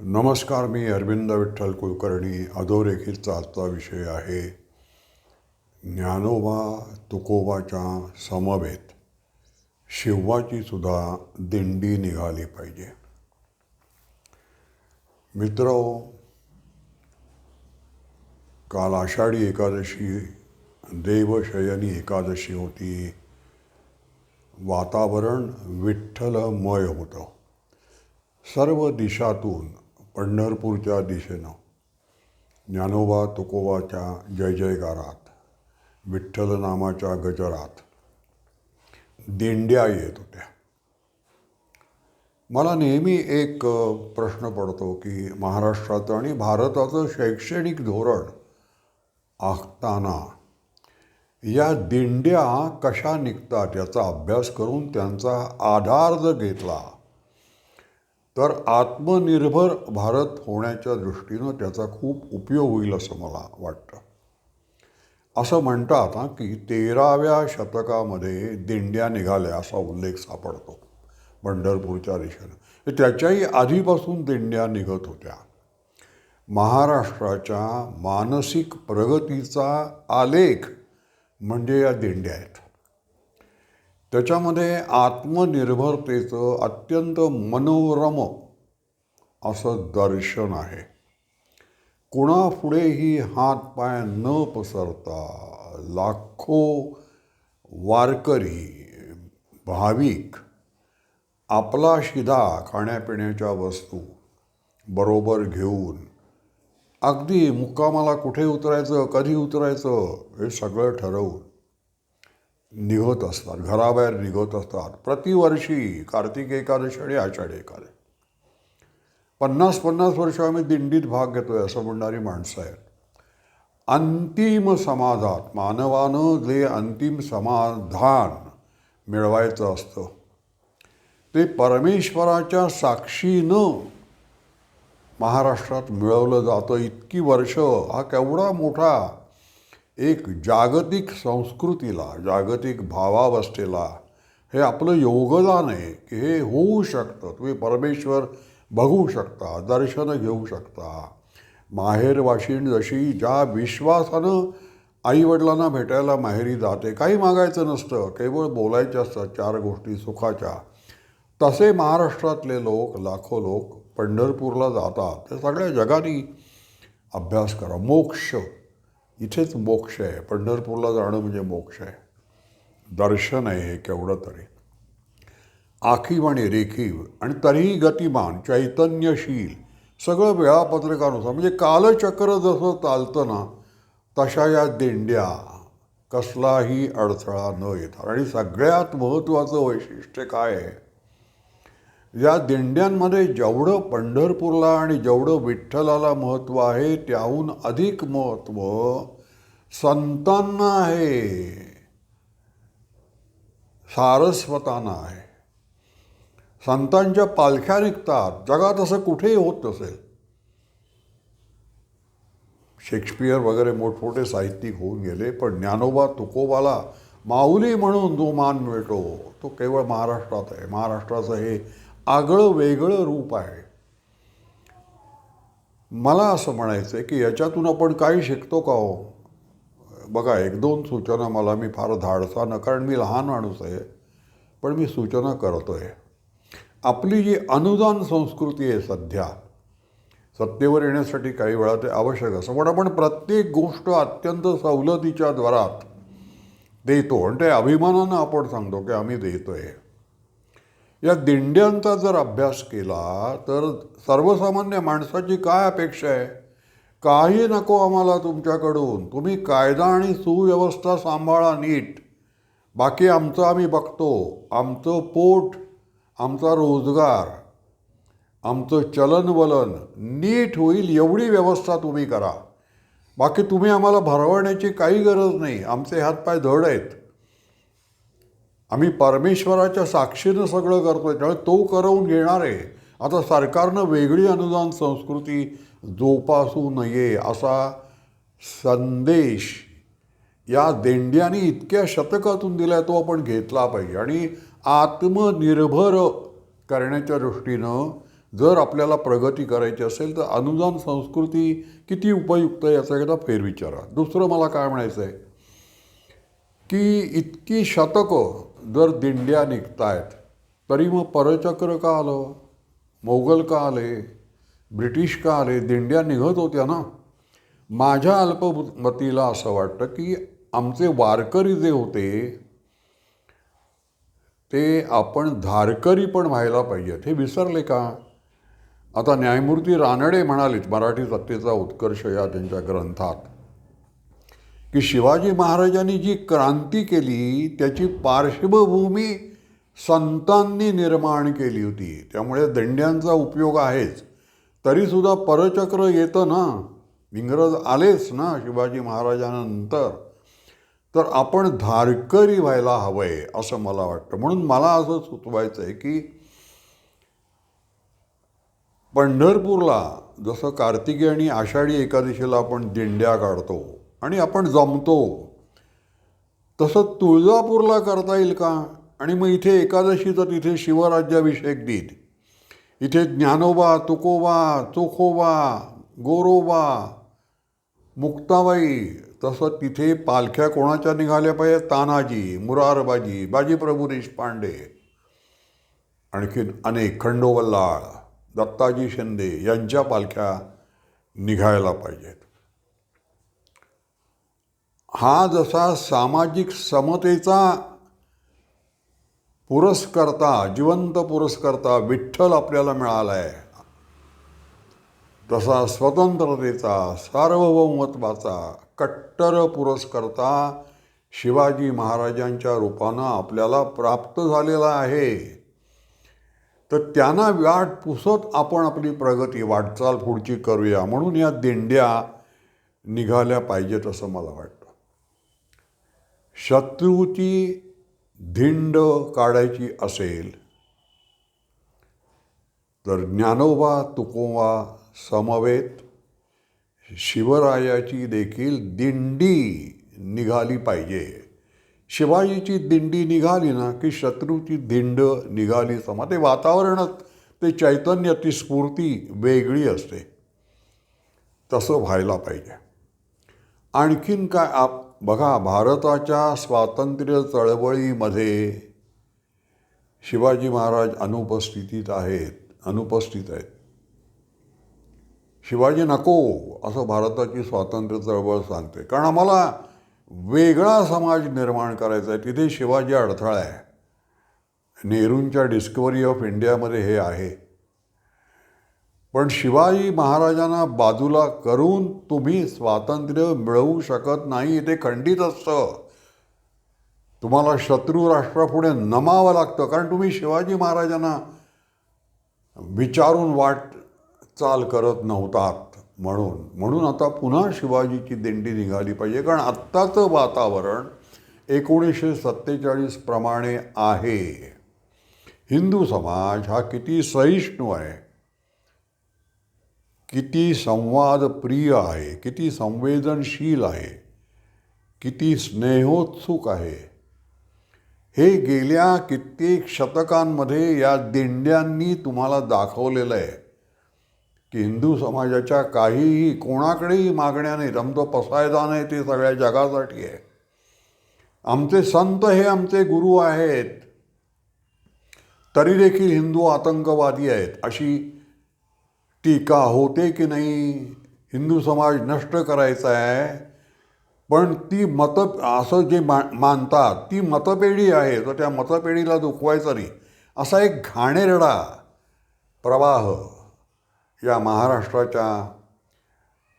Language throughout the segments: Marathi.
नमस्कार मी अरविंद विठ्ठल कुलकर्णी. अधोरेखितचा आजचा विषय आहे. ज्ञानोबा तुकोबाच्या समवेत शिवाची सुद्धा दिंडी निघाली पाहिजे. मित्र काल आषाढी एकादशी देवशयनी एकादशी होती. वातावरण विठ्ठलमय होतं. सर्व दिशातून पंढरपूरच्या दिशेनं. ज्ञानोबा तुकोबाच्या जय जयकारात विठ्ठल नामाच्या गजरात. दिंड्या येत होत्या. मला नेहमी एक प्रश्न पडतो की महाराष्ट्राचं आणि भारताचं शैक्षणिक धोरण आखताना या दिंड्या कशा निघतात याचा अभ्यास करून त्यांचा आधार जर घेतला तर आत्मनिर्भर भारत होण्याच्या दृष्टीनं त्याचा खूप उपयोग होईल असं मला वाटतं. असं म्हणतात ना की तेराव्या शतकामध्ये दिंड्या निघाल्या असा उल्लेख सापडतो पंढरपूरच्या दिशेनं. त्याच्याही आधीपासून दिंड्या निघत होत्या. महाराष्ट्राच्या मानसिक प्रगतीचा आलेख म्हणजे या दिंड्या आहेत. त्याच्यामध्ये आत्मनिर्भरतेचं अत्यंत मनोरम असं दर्शन आहे. कुणापुढेही हातपाय न पसरता लाखो वारकरी भाविक आपला शिदा खाण्यापिण्याच्या वस्तू बरोबर घेऊन अगदी मुक्कामाला कुठे उतरायचं कधी उतरायचं हे सगळं ठरवून निघत असतात. घराबाहेर निघत असतात. प्रतिवर्षी कार्तिक एकादशी आणि आषाढी एकादशी. पन्नास पन्नास वर्ष आम्ही दिंडीत भाग घेतोय असं म्हणणारी माणसं आहेत. अंतिम समाधान मानवानं जे अंतिम समाधान मिळवायचं असतं ते परमेश्वराच्या साक्षीनं महाराष्ट्रात मिळवलं जातं. इतकी वर्ष हा केवढा मोठा एक जागतिक संस्कृतीला जागतिक भावावस्थेला हे आपलं योगदान आहे की हे होऊ शकतं. तुम्ही परमेश्वर बघू शकता दर्शनं घेऊ शकता. माहेरवाशीण जशी ज्या विश्वासानं आईवडिलांना भेटायला माहेरी जाते काही मागायचं नसतं केवळ बोलायच्या असतात चार गोष्टी सुखाच्या. तसे महाराष्ट्रातले लोक लाखो लोक पंढरपूरला जातात. ते सगळ्या जगाने अभ्यास करा. मोक्ष. इथेच मोक्ष आहे. पंढरपूरला जाणं म्हणजे मोक्ष आहे. दर्शन आहे हे केवढं तरी. आखीव आणि रेखीव आणि तरीही गतिमान चैतन्यशील सगळं वेळापत्रकानुसार. म्हणजे कालचक्र जसं चालतं ना तशा या दिंड्या कसलाही अडथळा न येतात आणि सगळ्यात महत्त्वाचं वैशिष्ट्य काय आहे? या दिंड्यांमध्ये जेवढं पंढरपूरला आणि जेवढं विठ्ठलाला महत्त्व आहे त्याहून अधिक महत्त्व संतांना आहे. सारस्वतांना आहे. संतांच्या पालख्या निघतात. जगात असं कुठेही होत नसेल. शेक्सपियर वगैरे मोठमोठे साहित्यिक होऊन गेले पण ज्ञानोबा तुकोबाला माऊली म्हणून जो मान मिळतो. तो केवळ महाराष्ट्रात आहे. महाराष्ट्राचं हे आगळं वेगळं रूप आहे. मला असं म्हणायचं आहे की याच्यातून आपण काही शिकतो का हो? बघा एक दोन सूचना मला मी फार धाडसानं कारण मी लहान माणूस आहे पण मी सूचना करतो आहे आपली जी अनुदान संस्कृती आहे सध्या सत्तेवर येण्यासाठी काही वेळा ते आवश्यक असं पण आपण प्रत्येक गोष्ट अत्यंत सवलतीच्या द्वारात देतो. आणि ते अभिमानानं आपण सांगतो की आम्ही देतोय. या दिंड्यांचा जर अभ्यास केला तर सर्वसामान्य माणसाची काय अपेक्षा आहे? काही नको आम्हाला तुमच्याकडून. तुम्ही कायदा आणि सुव्यवस्था सांभाळा नीट. बाकी आमचं आम्ही बघतो. आमचं पोट आमचा रोजगार आमचं चलनवलन नीट होईल एवढी व्यवस्था तुम्ही करा. बाकी तुम्ही आम्हाला भरवण्याची काही गरज नाही. आमचे हातपाय धड आहेत. आम्ही परमेश्वराच्या साक्षीनं सगळं करतोय. त्यामुळे तो करवून घेणार आहे. आता सरकारनं वेगळी अनुदान संस्कृती जोपासू नये असा संदेश या देंड्याने इतक्या शतकातून दिला तो आपण घेतला पाहिजे. आणि आत्मनिर्भर करण्याच्या दृष्टीनं जर आपल्याला प्रगती करायची असेल तर अनुदान संस्कृती किती उपयुक्त आहे याचा एकदा फेरविचारा दुसरं मला काय म्हणायचं आहे की इतकी शतकं जर दिंड्या निघतायत तरी मग परचक्र का आलं? मोगल का आले? ब्रिटिश का आले दिंड्या निघत होत्या ना. माझ्या अल्पमतीला असं वाटतं की आमचे वारकरी जे होते ते आपण धारकरी पण व्हायला पाहिजेत. हे विसरले का? आता न्यायमूर्ती रानडे म्हणालेत मराठी सत्तेचा उत्कर्ष या त्यांच्या ग्रंथात की शिवाजी महाराजांनी जी क्रांती केली त्याची पार्श्वभूमी संतांनी निर्माण केली होती. त्यामुळे दंड्यांचा उपयोग आहेच. तरीसुद्धा परचक्र येतं ना? इंग्रज आलेच ना शिवाजी महाराजांनंतर? तर आपण धारकरी व्हायला हवं आहे असं मला वाटतं. म्हणून मला असं सुचवायचं आहे की पंढरपूरला जसं कार्तिकी आणि आषाढी एकादशीला आपण दिंड्या काढतो आणि आपण जमतो तसं तुळजापूरला करता येईल का? आणि मग इथे एकादशी तिथे शिवराज्याभिषेक दिन. इथे ज्ञानोबा तुकोबा चोखोबा गोरोबा मुक्ताबाई तसं तिथे पालख्या कोणाच्या निघाल्या पाहिजे? तानाजी मुरारबाजी बाजीप्रभू देशपांडे आणखीन अनेक खंडोवल्लाळ दत्ताजी शिंदे यांच्या पालख्या निघायला पाहिजेत. हा जसा सामाजिक समतेचा पुरस्कर्ता जिवंत पुरस्कर्ता विठ्ठल आपल्याला मिळाला आहे तसा स्वतंत्रतेचा सार्वभौमत्वाचा कट्टर पुरस्कर्ता शिवाजी महाराजांच्या रूपानं आपल्याला प्राप्त झालेला आहे. तर त्यांना वाट पुसत आपण आपली प्रगती वाटचाल पुढची करूया. म्हणून या दिंड्या निघाल्या पाहिजेत असं मला वाटतं. शत्रूची धिंड काढायची असेल तर ज्ञानोबा तुकोबा समवेत शिवरायाची देखील दिंडी निघाली पाहिजे. शिवाजीची दिंडी निघाली ना की शत्रूची दिंड निघाली. समा ते वातावरणच ते चैतन्य ती स्फूर्ती वेगळी असते. तसं व्हायला पाहिजे. आणखीन काय आप बघा भारताच्या स्वातंत्र्य चळवळीमध्ये शिवाजी महाराज अनुपस्थितीत आहेत अनुपस्थित आहेत. शिवाजी नको असं भारताची स्वातंत्र्य चळवळ सांगते. कारण आम्हाला वेगळा समाज निर्माण करायचा आहे. तिथे शिवाजी अडथळा आहे. नेहरूंच्या डिस्कवरी ऑफ इंडियामध्ये हे आहे. पण शिवाजी महाराजांना बाजूला करून तुम्ही स्वातंत्र्य मिळवू शकत नाही ते खंडित असतं. तुम्हाला शत्रू राष्ट्रापुढे नमावं लागतं कारण तुम्ही शिवाजी महाराजांना विचारून वाट चाल करत नव्हतात म्हणून. म्हणून आता पुन्हा शिवाजीची दिंडी निघाली पाहिजे कारण आत्ताचं वातावरण एकोणीसशे सत्तेचाळीस प्रमाणे आहे. हिंदू समाज हा किती सहिष्णू आहे. किती संवादप्रिय आहे किती संवेदनशील आहे किती स्नेहोत्सुक आहे. हे गेल्या कित्येक शतकांमध्ये या दिंड्यांनी तुम्हाला दाखवलेलं आहे. की हिंदू समाजाच्या काहीही कोणाकडेही मागण्या नाहीत आमचं पसायदान आहे ते सगळ्या जगासाठी आहे. आमचे संत हे आमचे गुरु आहेत. तरी देखील हिंदू आतंकवादी आहेत अशी टीका होते की नाही हिंदू समाज नष्ट करायचा आहे. पण ती मत असं जे मा मानतात ती मतपेढी आहे. तर त्या मतपेढीला दुखवायचं नाही. असा एक घाणेरडा प्रवाह या महाराष्ट्राच्या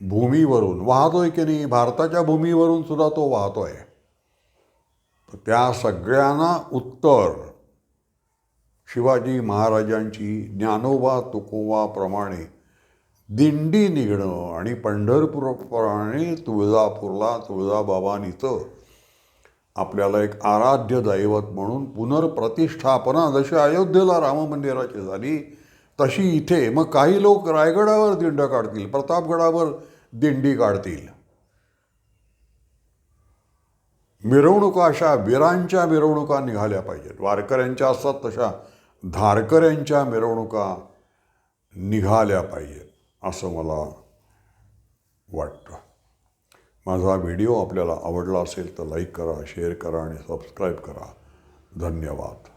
भूमीवरून वाहतोय की नाही भारताच्या भूमीवरून सुद्धा तो वाहतोय. आहे त्या सगळ्यांना उत्तर शिवाजी महाराजांची ज्ञानोबा तुकोबाप्रमाणे दिंडी निघणं आणि पंढरपूरप्रमाणे तुळजापूरला तुळजाबाबानीचं आपल्याला एक आराध्य दैवत म्हणून पुनर्प्रतिष्ठापना जशी अयोध्येला राम मंदिराची झाली तशी इथे मग काही लोक रायगडावर दिंड काढतील प्रतापगडावर दिंडी काढतील. मिरवणुका अशा वीरांच्या मिरवणुका निघाल्या पाहिजेत. वारकऱ्यांच्या असतात तशा धारकऱ्यांच्या मिरवणुका निघाल्या पाहिजेत असं मला वाटतं. माझा व्हिडिओ आपल्याला आवडला असेल तर लाईक करा शेअर करा आणि सबस्क्राईब करा. धन्यवाद.